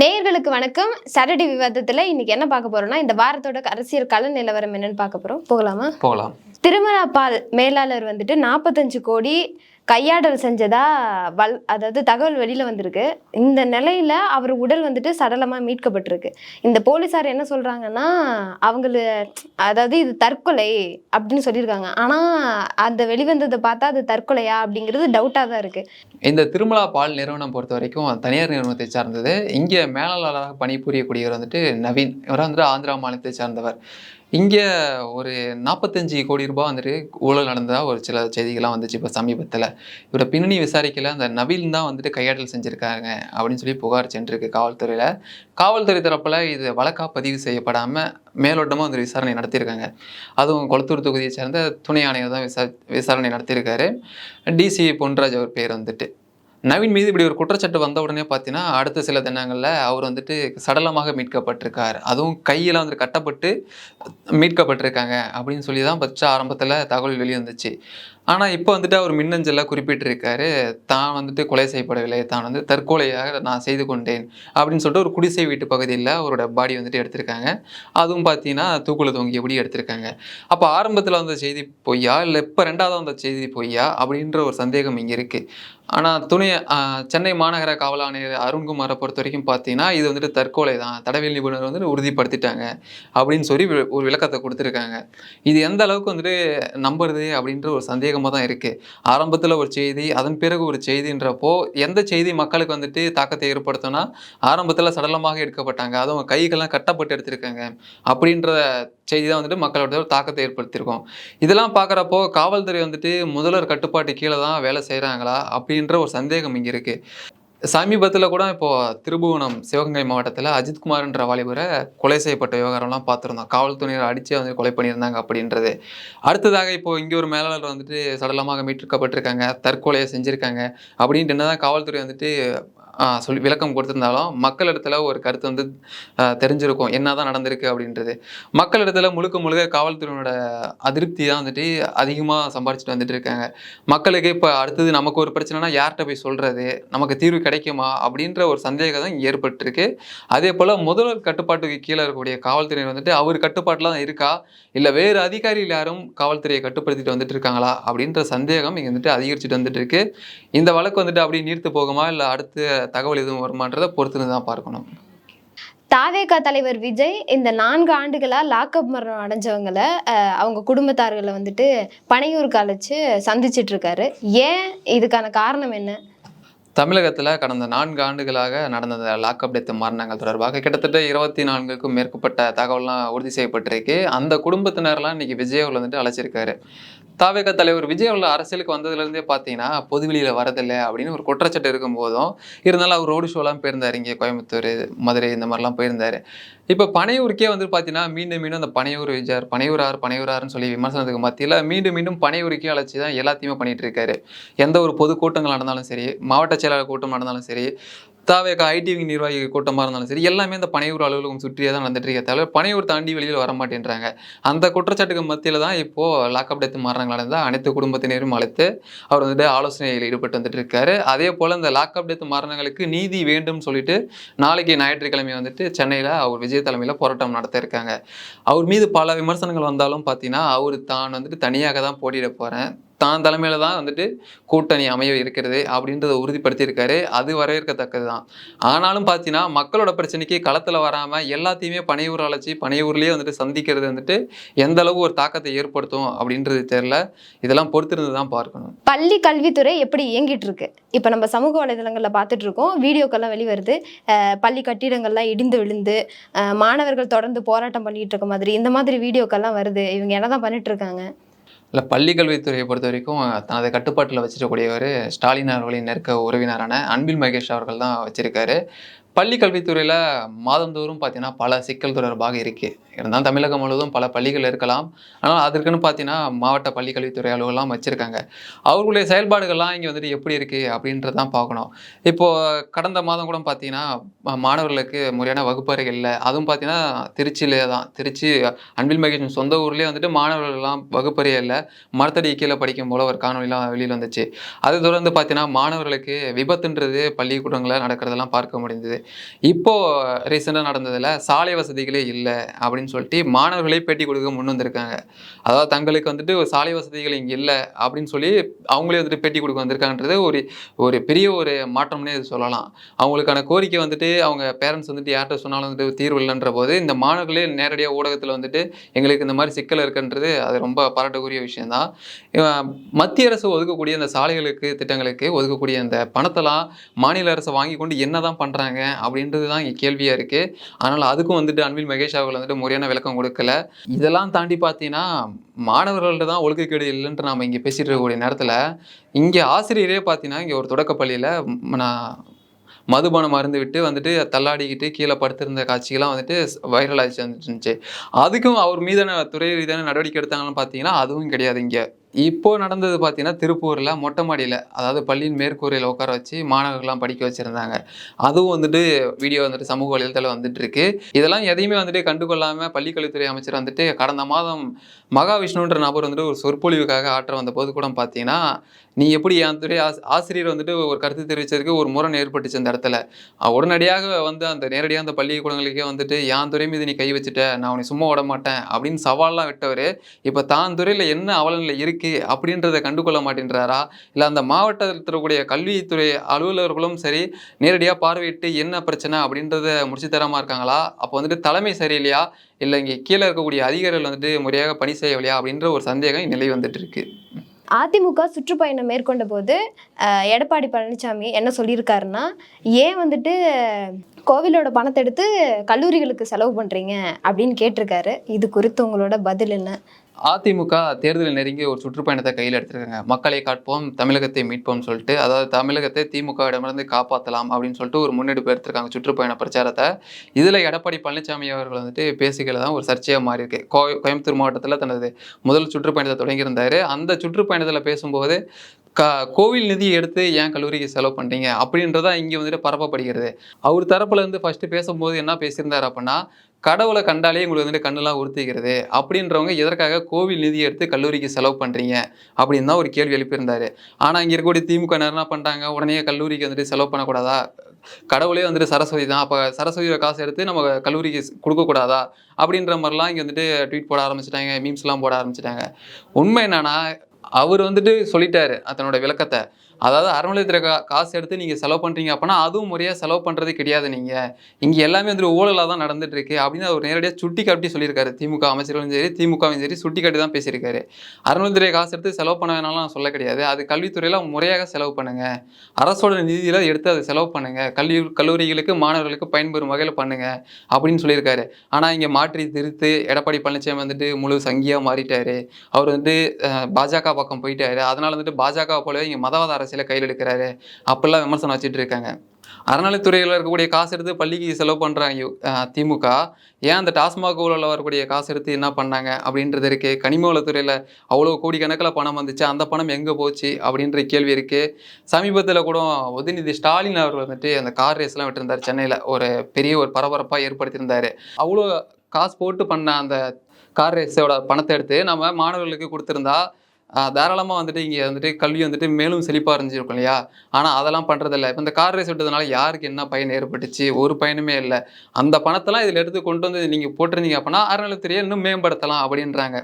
நேயர்களுக்கு வணக்கம். சாட்டர்டே விவாதத்துல இன்னைக்கு என்ன பார்க்க போறோம்னா இந்த வாரத்தோட அரசியல் கள நிலவரம் என்னன்னு பார்க்க போறோம். போகலாமா? போகலாம். திருமலா பால் மேலாளர் வந்துட்டு நாற்பத்தஞ்சு கோடி கையாடல் செஞ்சதா வல் அதாவது தகவல் வெளியில் வந்திருக்கு. இந்த நிலையில் அவர் உடல் வந்துட்டு சடலமாக மீட்கப்பட்டிருக்கு. இந்த போலீசார் என்ன சொல்கிறாங்கன்னா அவங்கள அதாவது இது தற்கொலை அப்படின்னு சொல்லியிருக்காங்க. ஆனால் அந்த வெளிவந்ததை பார்த்தா அது தற்கொலையா அப்படிங்கிறது டவுட்டாக தான் இருக்குது இந்த திருமலா பால் நிறுவனம் பொறுத்த வரைக்கும் தனியார் நிறுவனத்தை சார்ந்தது. இங்கே மேலாளராக பணிபுரியக்கூடியவர் வந்துட்டு நவீன். இவர் வந்துட்டு ஆந்திரா மாநிலத்தை சார்ந்தவர். இங்கே ஒரு நாற்பத்தஞ்சு கோடி ரூபாய் வந்துட்டு ஊழல் நடந்ததா ஒரு சில செய்திகள்லாம் வந்துச்சு இப்போ சமீபத்தில். இவரை பின்னணி விசாரிக்கல அந்த நவீன் தான் வந்துட்டு கையாடல் செஞ்சுருக்காங்க அப்படின்னு சொல்லி புகார் சென்றிருக்கு காவல்துறையில். காவல்துறை தரப்பில் இது வழக்காக பதிவு செய்யப்படாமல் மேலோட்டமாக வந்து விசாரணை நடத்தியிருக்காங்க. அதுவும் கொளத்தூர் தொகுதியை சேர்ந்த துணை ஆணையர் தான் விசா விசாரணை நடத்தியிருக்காரு. டிசி பொன்ராஜ் அவர் பேர் வந்துட்டு. நவீன் மீது இப்படி ஒரு குற்றச்சாட்டு வந்த உடனே பார்த்தீங்கன்னா அடுத்த சில தினங்களில் அவர் வந்துட்டு சடலமாக மீட்கப்பட்டிருக்கார். அதுவும் கையெல்லாம் வந்து கட்டப்பட்டு மீட்கப்பட்டிருக்காங்க அப்படின்னு சொல்லி தான் பச்சா ஆரம்பத்தில் தகவல் வெளியே வந்துச்சு ஆனால் இப்போ வந்துட்டு அவர் மின்னஞ்சலில் குறிப்பிட்டிருக்காரு தான் வந்துட்டு கொலை செய்யப்படவில்லை. தான் வந்து தற்கொலையாக நான் செய்து கொண்டேன். அப்படின்னு சொல்லிட்டு ஒரு குடிசை வீட்டு பகுதியில் அவரோட பாடி வந்துட்டு எடுத்திருக்காங்க. அதுவும் பார்த்தீங்கன்னா தூக்குல தொங்கியபடி எடுத்திருக்காங்க. அப்போ ஆரம்பத்தில் வந்த செய்தி பொய்யா? இல்லை இப்போ ரெண்டாவது வந்த செய்தி பொய்யா? அப்படின்ற ஒரு சந்தேகம் இங்கே இருக்குது ஆனால் துணை சென்னை மாநகர காவல் ஆணையர் அருண்குமாரை பொறுத்த வரைக்கும் பார்த்தீங்கன்னா இது வந்துட்டு தற்கொலை தான். தடவியல் நிபுணர் வந்துட்டு உறுதிப்படுத்திட்டாங்க அப்படின்னு சொல்லி வி- ஒரு விளக்கத்தை கொடுத்துருக்காங்க. இது எந்த அளவுக்கு வந்துட்டு நம்புறது அப்படின்ற ஒரு சந்தேகம் சந்தேகமாக தான் இருக்குது ஆரம்பத்தில் ஒரு செய்தி அதன் பிறகு ஒரு செய்தின்றப்போ எந்த செய்தி மக்களுக்கு வந்துட்டு தாக்கத்தை ஏற்படுத்தும்னா ஆரம்பத்தில் சடலமாக எடுக்கப்பட்டாங்க. அதுவும் கைகள்லாம் கட்டப்பட்டு எடுத்திருக்காங்க. அப்படின்ற செய்தி தான் வந்துட்டு மக்களோட தாக்கத்தை ஏற்படுத்தியிருக்கோம். இதெல்லாம் பார்க்குறப்போ காவல்துறை வந்துட்டு முதல்வர் கட்டுப்பாட்டு கீழே தான் வேலை செய்கிறாங்களா அப்படின்ற ஒரு சந்தேகம் இங்கே இருக்குது சமீபத்தில் கூட இப்போ திருபுவனம் சிவகங்கை மாவட்டத்தில் அஜித்குமார்ன்ற வாலிபரை கொலை செய்யப்பட்ட விவகாரம்லாம் பார்த்துருந்தோம். காவல்துறையினர் அடித்து வந்து கொலை பண்ணியிருந்தாங்க அப்படின்றது. அடுத்ததாக இப்போ இங்கே ஒரு மேலாளர் வந்துட்டு சடலமாக மீட்டிருக்கப்பட்டிருக்காங்க தற்கொலையை செஞ்சுருக்காங்க அப்படின்ட்டு என்னதான் காவல்துறை வந்துட்டு சொல்லி விளக்கம் கொடுத்திருந்தாலும் மக்களிடத்துல ஒரு கருத்து வந்து தெரிஞ்சிருக்கும். என்ன தான் நடந்திருக்கு அப்படின்றது. மக்களிடத்துல முழுக்க முழுக்க காவல்துறையினோட அதிருப்தி தான் வந்துட்டு அதிகமாக சம்பாரிச்சிட்டு வந்துட்டு இருக்காங்க. மக்களுக்கு இப்போ அடுத்தது நமக்கு ஒரு பிரச்சனைனா யார்கிட்ட போய் சொல்கிறது நமக்கு தீர்வு கிடைக்குமா? அப்படின்ற ஒரு சந்தேகம் தான் ஏற்பட்டிருக்கு. அதே போல் முதல்வர் கட்டுப்பாட்டுக்கு கீழே இருக்கக்கூடிய காவல்துறையினர் வந்துட்டு அவர் கட்டுப்பாட்டில் தான் இருக்கா? இல்லை வேறு அதிகாரிகள் யாரும் காவல்துறையை கட்டுப்படுத்திட்டு வந்துட்டு இருக்காங்களா? அப்படின்ற சந்தேகம் இங்கே வந்துட்டு அதிகரிச்சுட்டு வந்துட்டு இருக்கு. இந்த வழக்கு வந்துட்டு அப்படியே நீர்த்து போகுமா? இல்லை அடுத்து தகவல் எதுவும் வருமான்றதை பொறுத்துன்னு தான் பார்க்கணும் தாவேகா தலைவர் விஜய் இந்த நான்கு ஆண்டுகளா லாக்அப் மரணம் அடைஞ்சவங்கள அவங்க குடும்பத்தார்களை வந்துட்டு பனையூருக்கு அழைச்சு சந்திச்சிட்டு இருக்காரு. ஏன் இதுக்கான காரணம் என்ன? தமிழகத்தில் கடந்த நான்கு ஆண்டுகளாக நடந்த லாக்அப் டெத் மரணங்கள் தொடர்பாக கிட்டத்தட்ட இருபத்தி நான்குக்கும் மேற்பட்ட தகவல்லாம் உறுதி செய்யப்பட்டிருக்கு. அந்த குடும்பத்தினர்லாம் இன்னைக்கு விஜய் அவர்கள் வந்துட்டு அழைச்சிருக்காரு. தாவேக தலைவர் விஜய் அவர்கள் அரசியலுக்கு வந்ததுலேருந்தே பார்த்தீங்கன்னா பொதுவெளியில் வரதில்லை அப்படின்னு ஒரு குற்றச்சாட்டு இருக்கும்போதும் இருந்தாலும் அவர் ரோடு ஷோலாம் போயிருந்தார். இங்கே கோயம்புத்தூர் மதுரை இந்த மாதிரிலாம் போயிருந்தார். இப்போ பனையூருக்கே வந்து பார்த்தீங்கன்னா மீண்டும் மீண்டும் அந்த பனையூர் விஜயார் பனையூரார் பனையூரார்னு சொல்லி விமர்சனத்துக்கு மத்தியில் மீண்டும் மீண்டும் பனையூருக்கே அழைச்சி தான் எல்லாத்தையுமே பண்ணிகிட்டு இருக்காரு. எந்த ஒரு பொது கூட்டங்கள் நடந்தாலும் சரி மாவட்ட செயலாளர் கூட்டம் நடந்தாலும் சரி தாவேக ஐடிவி நிர்வாகி கூட்டமாக இருந்தாலும் சரி எல்லாமே இந்த பனையூர் அலுவலகம் சுற்றியே தான் நடந்துட்டு இருக்க தவிர பனையூர் தாண்டி வெளியில் வர மாட்டேன்றாங்க. அந்த குற்றச்சாட்டுக்கு மத்தியில் தான் இப்போது லாக்அப் டெத் மரணங்கள் தான் அனைத்து குடும்பத்தினரும் அழைத்து அவர் வந்துட்டு ஆலோசனையில் ஈடுபட்டு வந்துட்டு இருக்காரு அதே போல் இந்த லாக்அப் டெத் மரணங்களுக்கு நீதி வேண்டும் சொல்லிட்டு நாளைக்கு ஞாயிற்றுக்கிழமை வந்துட்டு சென்னையில் அவர் விஜய் தலைமையில் போராட்டம் நடத்த இருக்காங்க. அவர் மீது பல விமர்சனங்கள் வந்தாலும் பார்த்தீங்கன்னா அவர் தான் வந்துட்டு தனியாக தான் போட்டியிட போகிறேன் தான் தலைமையில தான் வந்துட்டு கூட்டணி அமைய இருக்கிறது அப்படின்றத உறுதிப்படுத்தியிருக்காரு. அது வரவேற்கத்தக்கது தான் ஆனாலும் பார்த்தீங்கன்னா மக்களோட பிரச்சனைக்கு களத்தில் வராமல் எல்லாத்தையுமே பனையூர் அழைச்சி பனையூர்லேயே வந்துட்டு சந்திக்கிறது வந்துட்டு எந்த அளவு ஒரு தாக்கத்தை ஏற்படுத்தும் அப்படின்றது தெரில இதெல்லாம் பொறுத்திருந்து தான் பார்க்கணும். பள்ளி கல்வித்துறை எப்படி இயங்கிட்டு இருக்கு இப்போ நம்ம சமூக வலைதளங்களில் பார்த்துட்டு இருக்கோம் வீடியோக்கெல்லாம் வெளிவருது பள்ளி கட்டிடங்கள்லாம் இடிந்து விழுந்து மாணவர்கள் தொடர்ந்து போராட்டம் பண்ணிட்டு இருக்க மாதிரி இந்த மாதிரி வீடியோக்கெல்லாம் வருது. இவங்க என்னதான் பண்ணிட்டு இருக்காங்க? இல்லை பள்ளி கல்வித்துறையை பொறுத்த வரைக்கும் தனது கட்டுப்பாட்டில் வச்சிருக்கக்கூடியவர் ஸ்டாலின் அவர்களின் நெருக்க உறவினரான அன்பில் மகேஷ் அவர்கள் தான் வச்சிருக்காரு. பள்ளி கல்வித்துறையில் மாதந்தோறும் பார்த்தீங்கன்னா பல சிக்கல் தொடர்பாக இருக்குது இருந்தாலும் தமிழகம் முழுவதும் பல பள்ளிகள் இருக்கலாம். ஆனால் அதற்குன்னு பார்த்தீங்கன்னா மாவட்ட பள்ளி கல்வித்துறை அலுவலாம் வச்சுருக்காங்க. அவர்களுடைய செயல்பாடுகள்லாம் இங்கே வந்துட்டு எப்படி இருக்குது அப்படின்றதான் பார்க்கணும். இப்போது கடந்த மாதம் கூட பார்த்தீங்கன்னா மாணவர்களுக்கு முறையான வகுப்பறைகள் இல்லை. அதுவும் பார்த்தீங்கன்னா திருச்சியிலே தான். திருச்சி அன்பில் மகேஷன் சொந்த ஊர்லேயே வந்துட்டு மாணவர்கள்லாம் வகுப்பறை இல்லை. மரத்தடி கீழே படிக்கும் போல ஒரு காணொலிலாம் வெளியில் வந்துச்சு. அது தொடர்ந்து பார்த்தீங்கன்னா மாணவர்களுக்கு விபத்துன்றது பள்ளிக்கூடங்களில் நடக்கிறதெல்லாம் பார்க்க முடிஞ்சது இப்போ ரீசெண்டாக நடந்ததில் சாலை வசதிகளே இல்லை அப்படின்னு சொல்லிட்டு மாணவர்களே பேட்டி கொடுக்க முன் வந்திருக்காங்க. அதாவது தங்களுக்கு வந்துட்டு ஒரு சாலை வசதிகள் இங்கே இல்லை அப்படின்னு சொல்லி அவங்களே வந்துட்டு பேட்டி கொடுக்க வந்திருக்காங்கன்றது ஒரு ஒரு பெரிய ஒரு மாற்றம்னே சொல்லலாம். அவங்களுக்கான கோரிக்கை வந்துட்டு அவங்க பேரண்ட்ஸ் வந்துட்டு யார்கிட்ட சொன்னாலும் வந்துட்டு தீர்வு இல்லைன்ற போது இந்த மாணவர்களே நேரடியாக ஊடகத்தில் வந்துட்டு எங்களுக்கு இந்த மாதிரி சிக்கல் இருக்குன்றது அது ரொம்ப பாராட்டக்கூடிய விஷயம்தான். மத்திய அரசு ஒதுக்கக்கூடிய இந்த சாலைகளுக்கு திட்டங்களுக்கு ஒதுக்கக்கூடிய அந்த பணத்தெல்லாம் மாநில அரசு வாங்கி கொண்டு என்ன தான் பண்ணுறாங்க அப்படின்றது தான் இங்கே கேள்வியாக இருக்குது ஆனால் அதுக்கும் வந்துட்டு அன்பில் மகேஷ் அவர்கள் வந்துட்டு முறையான விளக்கம் கொடுக்கல. இதெல்லாம் தாண்டி பார்த்தீங்கன்னா மாணவர்கள்ட்ட தான் ஒழுக்கக்கேடு இல்லைன்ட்டு நாம் இங்கே பேசிகிட்டு இருக்கக்கூடிய நேரத்தில் இங்கே ஆசிரியரே பார்த்தீங்கன்னா இங்கே ஒரு தொடக்கப்பள்ளியில் நான் மதுபானம் மருந்து விட்டு வந்துட்டு தள்ளாடிக்கிட்டு கீழே படுத்திருந்த காட்சிகள்லாம் வந்துட்டு வைரல் ஆச்சு வந்துட்டு இருந்துச்சு அதுக்கும் அவர் மீதான துறை ரீதியான நடவடிக்கை எடுத்தாங்கன்னு பார்த்தீங்கன்னா அதுவும் கிடையாது இங்கே. இப்போ நடந்தது பார்த்தீங்கன்னா திருப்பூரில் மொட்டை மாடியில் அதாவது பள்ளியின் மேற்கூரையில் உட்கார வச்சு மாணவர்கள்லாம் படிக்க வச்சுருந்தாங்க. அதுவும் வந்துட்டு வீடியோ வந்துட்டு சமூக வலைதளத்தில் வந்துட்டு இருக்கு இதெல்லாம் எதையுமே வந்துட்டு கண்டுகொள்ளாமல் பள்ளிக்கல்வித்துறை அமைச்சர் வந்துட்டு கடந்த மாதம் மகாவிஷ்ணுன்ற நபர் வந்துட்டு ஒரு சொற்பொழிவுக்காக ஆற்ற வந்தபோது கூட பார்த்தீங்கன்னா நீ எப்படி என் துறை ஆஸ் ஆசிரியர் வந்துட்டு ஒரு கருத்து தெரிவித்ததுக்கு ஒரு முரண் ஏற்பட்டுச்சு அந்த இடத்துல. உடனடியாக வந்து அந்த நேரடியாக அந்த பள்ளிக்கூடங்களுக்கே வந்துட்டு என் துறை மீது நீ கை வச்சுட்ட நான் உன்னை சும்மா விட மாட்டேன் அப்படின்னு சவால்லாம் விட்டவர் இப்போ தான் துறையில் என்ன அவலநிலை இருக்குது அப்படின்றத கண்டுகொள்ள மாட்டேன்றாரா? இல்லை அந்த மாவட்டத்தில் இருக்கக்கூடிய கல்வித்துறை அலுவலர்களும் சரி நேரடியாக பார்வையிட்டு என்ன பிரச்சனை அப்படின்றத முடிச்சு தரமாக இருக்காங்களா? அப்போ வந்துட்டு தலைமை சரியில்லையா? இல்லை இங்கே கீழே இருக்கக்கூடிய அதிகாரிகள் வந்துட்டு முறையாக பணி செய்யவில்லையா? அப்படின்ற ஒரு சந்தேகம் நிலை வந்துட்டு இருக்கு அதிமுக சுற்றுப்பயணம் மேற்கொண்ட போது எடப்பாடி பழனிசாமி என்ன சொல்லியிருக்காருன்னா ஏன் வந்துட்டு கோவிலோட பணத்தை எடுத்து கல்லூரிகளுக்கு செலவு பண்ணுறீங்க அப்படின்னு கேட்டிருக்காரு. இது குறித்து உங்களோட பதில் என்ன? அதிமுக தேர்தல் நெருங்கி ஒரு சுற்றுப்பயணத்தை கையில் எடுத்திருக்காங்க. மக்களை காட்போம் தமிழகத்தை மீட்போம் சொல்லிட்டு அதாவது தமிழகத்தை திமுகவிடமிருந்து காப்பாற்றலாம் அப்படின்னு சொல்லிட்டு ஒரு முன்னெடுப்பு எடுத்திருக்காங்க சுற்றுப்பயண பிரச்சாரத்தை. இதில் எடப்பாடி பழனிசாமி அவர்கள் வந்துட்டு பேசிக்கல தான் ஒரு சர்ச்சையாக மாறி இருக்கு கோ கோயம்புத்தூர் மாவட்டத்தில் தனது முதல் சுற்றுப்பயணத்தை தொடங்கியிருந்தார். அந்த சுற்றுப்பயணத்தில் பேசும்போது கா கோவில் நிதி எடுத்து ஏன் கல்லூரிக்கு செலவு பண்ணுறீங்க அப்படின்றதா இங்கே வந்துட்டு பரப்பப்படுகிறது. அவர் தரப்புல இருந்து பேசும்போது என்ன பேசியிருந்தார் அப்படின்னா கடவுளை கண்டாலே உங்களுக்கு வந்துட்டு கண்ணெல்லாம் உறுத்திக்கிறது. அப்படின்றவங்க எதற்காக கோவில் நிதி எடுத்து கல்லூரிக்கு செலவு பண்ணுறீங்க அப்படின்னு தான் ஒரு கேள்வி எழுப்பியிருந்தார். ஆனால் இங்கே இருக்கக்கூடிய திமுக என்ன பண்ணுறாங்க உடனே கல்லூரிக்கு வந்துட்டு செலவு பண்ணக்கூடாதா? கடவுளே வந்துட்டு சரஸ்வதி தான். அப்போ சரஸ்வதியோட காசு எடுத்து நம்ம கல்லூரிக்கு கொடுக்கக்கூடாதா? அப்படின்ற மாதிரிலாம் இங்கே வந்துட்டு ட்வீட் போட ஆரம்பிச்சிட்டாங்க மீம்ஸ்லாம் போட ஆரம்பிச்சிட்டாங்க. உண்மை என்னன்னா அவர் வந்துட்டு சொல்லிட்டாரு தன்னோட விளக்கத்தை. அதாவது அறநிலையத்துறை கா காசு எடுத்து நீங்கள் செலவு பண்ணுறீங்க அப்படின்னா அதுவும் முறையாக செலவு பண்ணுறது கிடையாது நீங்கள் இங்கே எல்லாமே வந்து ஊழலாக தான் நடந்துட்டு இருக்கு அப்படின்னு அவர் நேரடியாக சுட்டி காட்டி சொல்லியிருக்காரு. திமுக அமைச்சர்களும் சரி திமுகவும் சரி சுட்டி காட்டி தான் பேசியிருக்காரு. அறநிலையத்துறை காசு எடுத்து செலவு பண்ண வேணாலும் நான் சொல்ல கிடையாது. அது கல்வித்துறையில் முறையாக செலவு பண்ணுங்க. அரசோட நிதியில் எடுத்து அதை செலவு பண்ணுங்கள் கல்வி கல்லூரிகளுக்கு மாணவர்களுக்கு பயன்பெறும் வகையில் பண்ணுங்க அப்படின்னு சொல்லியிருக்காரு. ஆனால் இங்கே மாற்றி திருத்து எடப்பாடி பழனிசாமி வந்துட்டு முழு சங்கியாக மாறிட்டார். அவர் வந்து பாஜக பக்கம் போயிட்டாரு. அதனால் வந்துட்டு பாஜக போலவே இங்கே மதவாத அரசியலை கையில் எடுக்கிறாரு. அப்படிலாம் விமர்சனம் வச்சுட்டு இருக்காங்க. அறநிலைத்துறையில் இருக்கக்கூடிய காசு எடுத்து பள்ளிக்கு செலவு பண்ணுறாங்க திமுக. ஏன் அந்த டாஸ்மாக் ஊழலில் வரக்கூடிய காசு எடுத்து என்ன பண்ணாங்க? அப்படின்றது இருக்குது கனிம வளத்துறையில் அவ்வளோ கோடிக்கணக்கில் பணம் வந்துச்சு. அந்த பணம் எங்கே போச்சு? அப்படின்ற கேள்வி இருக்குது சமீபத்தில் கூட உதயநிதி ஸ்டாலின் அவர் வந்துட்டு அந்த கார் ரேஸ்லாம் விட்டுருந்தார் சென்னையில். ஒரு பெரிய ஒரு பரபரப்பாக ஏற்படுத்தியிருந்தாரு. அவ்வளோ காசு போட்டு பண்ண அந்த கார் ரேஸோட பணத்தை எடுத்து நம்ம மாணவர்களுக்கு கொடுத்துருந்தா தாராளமாக வந்துட்டு இங்கே வந்துட்டு கல்வி வந்துட்டு மேலும் செழிப்பாக இருந்துச்சிருக்கும் இல்லையா? ஆனால் அதெல்லாம் பண்ணுறதில்ல இப்போ இந்த கார் ரேஸ் விட்டதுனால யாருக்கு என்ன பயன் ஏற்பட்டுச்சு? ஒரு பயனுமே இல்லை. அந்த பணத்தெல்லாம் இதில் எடுத்து கொண்டு வந்து நீங்கள் போட்டிருந்தீங்க அப்படின்னா அறநிலைத்துறையை இன்னும் மேம்படுத்தலாம் அப்படின்றாங்க.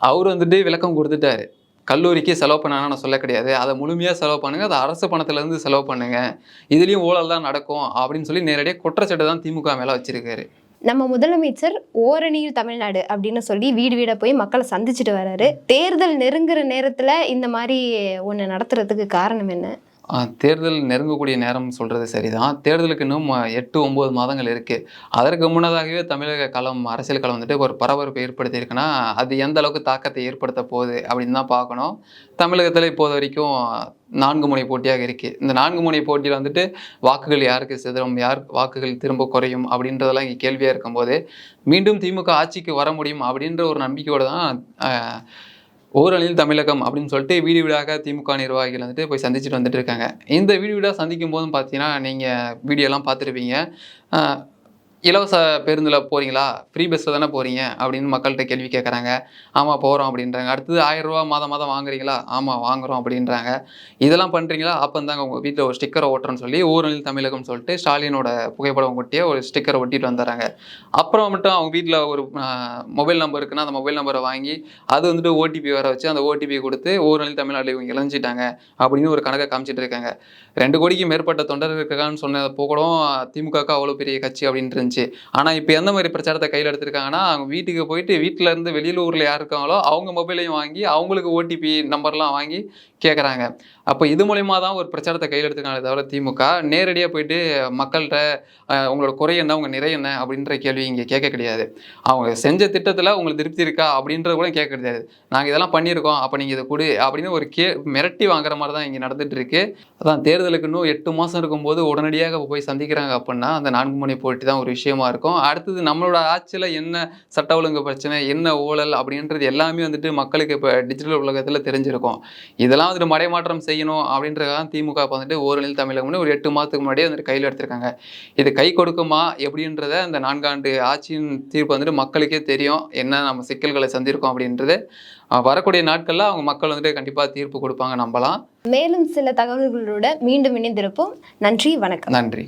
அவர் வந்துட்டு விளக்கம் கொடுத்துட்டாரு. கல்லூரிக்கு செலவு பண்ணான்னு நான் சொல்ல கிடையாது. அதை முழுமையாக செலவு பண்ணுங்கள் அதை அரசு பணத்துலேருந்து செலவு பண்ணுங்கள் இதுலேயும் ஊழல் தான் நடக்கும் அப்படின்னு சொல்லி நேரடியாக குற்றச்சாட்டு தான் திமுக மேலே வச்சிருக்காரு. நம்ம முதலமைச்சர் ஓரணியில் தமிழ்நாடு அப்படின்னு சொல்லி வீடு வீடாக போய் மக்களை சந்திச்சுட்டு வராரு. தேர்தல் நெருங்குற நேரத்தில் இந்த மாதிரி ஒன்று நடத்துறதுக்கு காரணம் என்ன? தேர்தல் நெருங்கக்கூடிய நேரம் சொல்கிறது சரிதான். தேர்தலுக்கு இன்னும் எட்டு ஒம்பது மாதங்கள் இருக்குது அதற்கு முன்னதாகவே தமிழக களம் அரசியல் களம் வந்துட்டு ஒரு பரபரப்பு ஏற்படுத்தியிருக்குன்னா அது எந்த அளவுக்கு தாக்கத்தை ஏற்படுத்த போகுது அப்படின்னு தான் பார்க்கணும். தமிழகத்தில் இப்போது வரைக்கும் நான்கு முனை போட்டியாக இருக்குது இந்த நான்கு முனை போட்டியில் வந்துட்டு வாக்குகள் யாருக்கு சிதறும் யார் வாக்குகள் திரும்ப குறையும் அப்படின்றதெல்லாம் இங்கே கேள்வியாக இருக்கும்போது மீண்டும் திமுக ஆட்சிக்கு வர முடியும் அப்படின்ற ஒரு நம்பிக்கையோடு தான் ஓரணியில் தமிழகம் அப்படின்னு சொல்லிட்டு வீடு வீடாக திமுக நிர்வாகிகள் வந்துட்டு போய் சந்திச்சுட்டு வந்துட்டு இருக்காங்க. இந்த வீடு வீடாக சந்திக்கும் போதும் பார்த்தீங்கன்னா நீங்கள் வீடியோலாம் பார்த்துருப்பீங்க. இலவச பேருந்தில் போகிறீங்களா ஃப்ரீ பஸ்ஸில் தானே போகிறீங்க அப்படின்னு மக்கள்கிட்ட கேள்வி கேட்குறாங்க ஆமாம் போகிறோம் அப்படின்றாங்க. அடுத்தது ஆயிரம் மாதம் மாதம் வாங்குறீங்களா? ஆமாம் வாங்குறோம் அப்படின்றாங்க. இதெல்லாம் பண்ணுறீங்களா அப்போ தாங்க உங்கள் வீட்டில் ஒரு ஸ்டிக்கரை ஓட்டுறேன்னு சொல்லி ஊரணில் தமிழகம் சொல்லிட்டு ஸ்டாலினோட புகைப்படம் கொட்டியே ஒரு ஸ்டிக்கரை ஒட்டிட்டு வந்துடுறாங்க. அப்புறம் மட்டும் அவங்க வீட்டில் ஒரு மொபைல் நம்பர் இருக்குன்னா அந்த மொபைல் நம்பரை வாங்கி அது வந்துட்டு ஓடிபி வர வச்சு அந்த ஓடிபி கொடுத்து ஊரணில் தமிழ்நாட்டில் இவங்க இழஞ்சிட்டாங்க அப்படின்னு ஒரு கணக்கை காமிச்சிட்டு இருக்காங்க. ரெண்டு கோடிக்கு மேற்பட்ட தொண்டர் இருக்கான்னு சொன்னப்போ கூட திமுக அவ்வளோ பெரிய கட்சி அப்படின்ட்டு இருந்துச்சு. ஆனால் இப்போ எந்த மாதிரி பிரச்சாரத்தை கையில் எடுத்திருக்காங்கன்னா அவங்க வீட்டுக்கு போயிட்டு வீட்டில் இருந்து வெளியூரில் யார் இருக்காங்களோ அவங்க மொபைலையும் வாங்கி அவங்களுக்கு ஓடிபி நம்பர்லாம் வாங்கி கேட்குறாங்க அப்போ இது மூலயமா தான் ஒரு பிரச்சாரத்தை கையில் எடுத்துக்காங்களே தவிர திமுக நேரடியாக போயிட்டு மக்கள்கிட்ட உங்களோட குறை என்ன உங்கள் நிறை என்ன அப்படின்ற கேள்வி இங்கே கேட்க கிடையாது. அவங்க செஞ்ச திட்டத்தில் உங்களுக்கு திருப்தி இருக்கா அப்படின்றது கூட கேட்க கிடையாது. நாங்கள் இதெல்லாம் பண்ணியிருக்கோம் அப்போ நீங்கள் இதை கொடு அப்படின்னு ஒரு கே மிரட்டி வாங்குற மாதிரி தான் இங்கே நடந்துட்டு இருக்கு. அதான் தேர்தலுக்கு இன்னும் எட்டு மாதம் இருக்கும்போது உடனடியாக போய் சந்திக்கிறாங்க அப்படின்னா அந்த நான்கு மணி போட்டி தான் ஒரு விஷயம் இருக்கும். அடுத்தது நம்மளோட ஆட்சியில் என்ன சட்ட ஒழுங்கு பிரச்சனை என்ன ஊழல் அப்படின்றது எல்லாமே வந்துட்டு மக்களுக்கு இப்போ டிஜிட்டல் உலகத்தில் தெரிஞ்சிருக்கும். இதெல்லாம் வந்துட்டு மடைமாற்றம் செய்யணும் அப்படின்றதான் திமுக வந்துட்டு ஓரணில் தமிழகம்னு ஒரு எட்டு மாதத்துக்கு முன்னாடியே வந்துட்டு கையில் எடுத்திருக்காங்க. இது கை கொடுக்குமா எப்படின்றத இந்த நான்காண்டு ஆட்சியின் தீர்ப்பு வந்துட்டு மக்களுக்கே தெரியும். என்ன நம்ம சிக்கல்களை சந்திருக்கோம் அப்படின்றது. வரக்கூடிய நாட்களில் அவங்க மக்கள் வந்துட்டு கண்டிப்பாக தீர்ப்பு கொடுப்பாங்க நம்பலாம். மேலும் சில தகவல்களோட மீண்டும் இணைந்திருப்போம். நன்றி வணக்கம். நன்றி.